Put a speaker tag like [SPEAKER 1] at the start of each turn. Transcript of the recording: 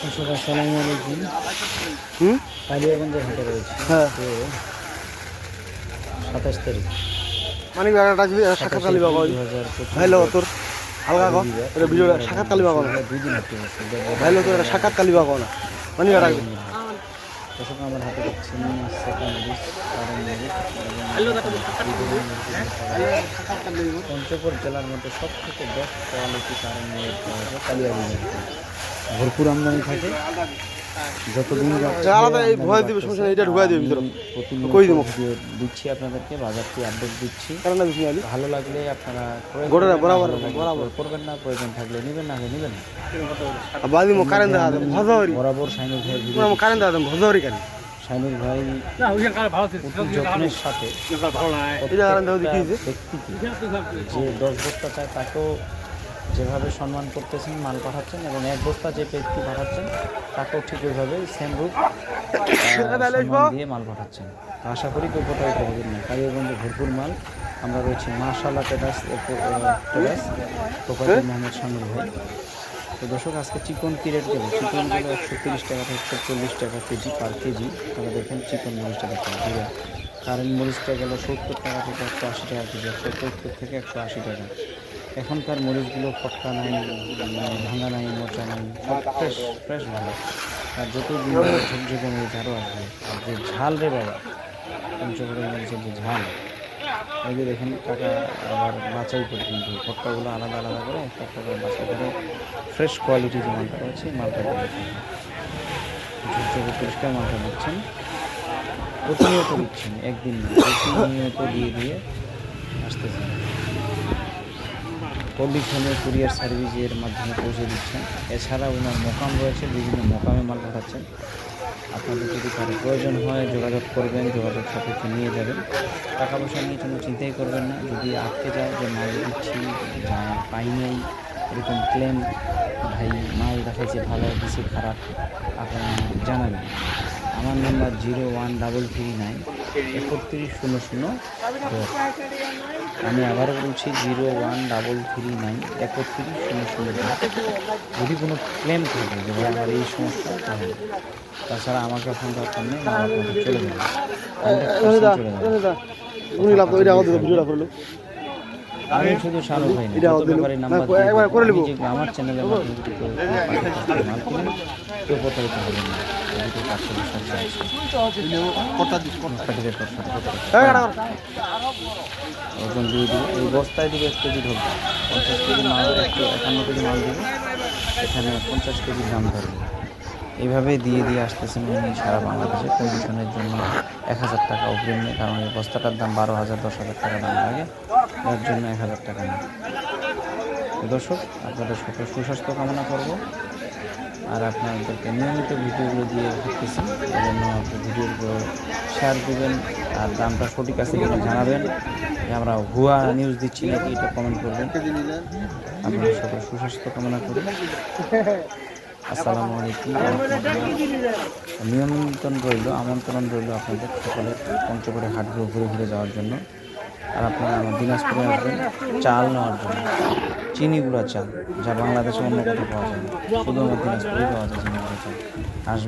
[SPEAKER 1] দর্শক আসসালামু আলাইকুম।
[SPEAKER 2] হুম?
[SPEAKER 1] কালিয়াগঞ্জের হাটে রয়েছে।
[SPEAKER 2] হ্যাঁ।
[SPEAKER 1] সাতাশ তারিখ।
[SPEAKER 2] মানে একটা যদি সাক্ষাৎ কালি বাবা তোর হালকা কর এটা ভিডিওটা সাক্ষাৎ কালি বাবা
[SPEAKER 1] দুই দিন
[SPEAKER 2] ভাইলো তোর এটা সাক্ষাৎ কালি বাবা না? মানে
[SPEAKER 1] দর্শক আমার হাতে পঞ্চগড় জেলার মধ্যে সব থেকে বেস্ট কোয়ালিটি কারণ মরিচ ভরপুর আমদানি থাকে। যতদিন যাচ্ছে
[SPEAKER 2] আলাদা এই ভয় দিবে সমস্যা এটা ঢুকাই দিবে ভিতরে। কই দিবো।
[SPEAKER 1] দিচ্ছি আপনাদেরকে বাজারটি আপডেট দিচ্ছি।
[SPEAKER 2] কারণ না বেশি
[SPEAKER 1] ভালো লাগলে আপনারা
[SPEAKER 2] বরাবর, বরাবর।
[SPEAKER 1] করবেন না প্রয়োজন থাকলে নেবেন না হলে নেবেন না।
[SPEAKER 2] বাদি মো কারেন্ট দেখা দেন ভজাওরি
[SPEAKER 1] বরাবর সাইনুর ভাই
[SPEAKER 2] মো কারেন্ট ভজাওরি
[SPEAKER 1] সাইনুর ভাই যত্নের সাথে ব্যক্তিকে যে দশ বস্তা চায় তাকেও যেভাবে সম্মান করতেছেন মাল পাঠাচ্ছেন এবং এক বস্তা যে ব্যক্তি পাঠাচ্ছেন তাকেও ঠিক ওইভাবে সেম রূপ দিয়ে মাল পাঠাচ্ছেন। আশা করি কেউ প্রতারিত হবেন না কালিয়াগঞ্জে ভরপুর মাল। আমরা রয়েছি মাশাল্লাহ টেরাস টেরাস প্রপার্টি মোহাম্মদ শামিল ভাই। তো দর্শক আজকে চিকন কি রেট দেবো চিকনগুলো একশো তিরিশ টাকা থেকে একশো চল্লিশ টাকা কেজি পার কেজি। তাহলে দেখেন চিকন মরিচটা দেখেন। কারেন্ট মরিচটা গেল সত্তর টাকা থেকে একশো আশি টাকা কেজি একশো সত্তর থেকে একশো আশি টাকা। এখনকার মরিচগুলো ফটকা নাই মানে ভাঙা নাই মোচা নাই ফ্রেশ ফ্রেশ ভালো। আর যত দিন ঝকঝকে মরিচ আরও আসবে, আর যে ঝাল রে বাবা, পঞ্চগড়ের মরিচের যে ঝাল যে দেখেন টাকা আবার বাছাই করে কিন্তু পট্টাগুলো আলাদা আলাদা করে করে বাছাই করে ফ্রেশ কোয়ালিটি যে মালটা রয়েছে মালটা ঝুঁকঝুঁকে পরিষ্কার মালটা দিচ্ছেন। প্রতিনিয়ত দিচ্ছেন, একদিন প্রতিনিয়ত দিয়ে দিয়ে আসতেছেন। পলিথনে কুরিয়ার সার্ভিসের মাধ্যমে পৌঁছে দিচ্ছেন। এছাড়া ওনার মোকাম রয়েছে, বিভিন্ন মোকামে মাল পাঠাচ্ছেন। আপনাদের যদি কারও প্রয়োজন হয়, যোগাযোগ করবেন, যোগাযোগ সাপেক্ষে নিয়ে যাবেন। টাকা পয়সা নিয়ে কোনো চিন্তাই করবেন না। যদি আটকে যায় যে মাল দিচ্ছি পাই নাই, এরকম ক্লেম ভাই, মাল দেখাইছে ভালো, দিছে খারাপ, আপনারা জানাবেন। আমার number zero one double three nine একত্রিশ শূন্য শূন্য আমি আবারও বলছি zero one double three nine একত্রিশ শূন্য শূন্য যদি কোনো ক্লেম থাকে যে ভাই আমার এই সমস্যা তাহলে। তাছাড়া আমাকে ফোন দরকার নেই আমার চলে যাবে। চলে যাবে। আমি শুধু শাহরুখ ভাই না। ব্যাপারে নাম্বার আমার যদি কেউ মাল কিনেন কেউ প্রতারিত হবেন না।
[SPEAKER 2] হ্যাঁ।
[SPEAKER 1] ওজন দিয়ে দিব এই বস্তায় দিবে এক কেজি ঢুকবে পঞ্চাশ কেজি মাল একশো একান্ন কেজি মাল দিব। এখানে পঞ্চাশ কেজির দাম ধরবে। এইভাবে দিয়ে দিয়ে আসতেছেন উনি সারা বাংলাদেশে কন্ডিশনের জন্য। এক হাজার টাকা অগ্রিম নেই, কারণ এই বস্তাটার দাম বারো হাজার, দশ হাজার টাকা দাম লাগে। এর জন্য এক হাজার টাকা নেই। দর্শক, আপনাদের সকল সুস্বাস্থ্য কামনা করব। আর আপনাদেরকে নিয়মিত ভিডিওগুলো দিয়ে থাকতেছি এজন্য আপনি ভিডিওগুলো শেয়ার দেবেন, আর দামটা সঠিক আছে কিনা জানাবেন। আমরা ভুয়া নিউজ দিচ্ছি নাকি, এটা কমেন্ট করবেন। আপনাদের সকল সুস্বাস্থ্য কামনা করি। আসসালামু আলাইকুম। নিয়ন্ত্রণ রইল, আমন্ত্রণ রইল আপনাদের সকলে পঞ্চগড়ে হাটগুলো ঘুরে ঘুরে যাওয়ার জন্য। আর আপনারা আমার দিনাজপুরে আসবেন চাল নেওয়ার জন্য। চিনিগুড়া চাল, যা বাংলাদেশে অন্য কোথাও পাওয়া যায় না। শুধু আমার দিনাজপুরে পাওয়া যায় চিনিগুড়া চাল। আসবেন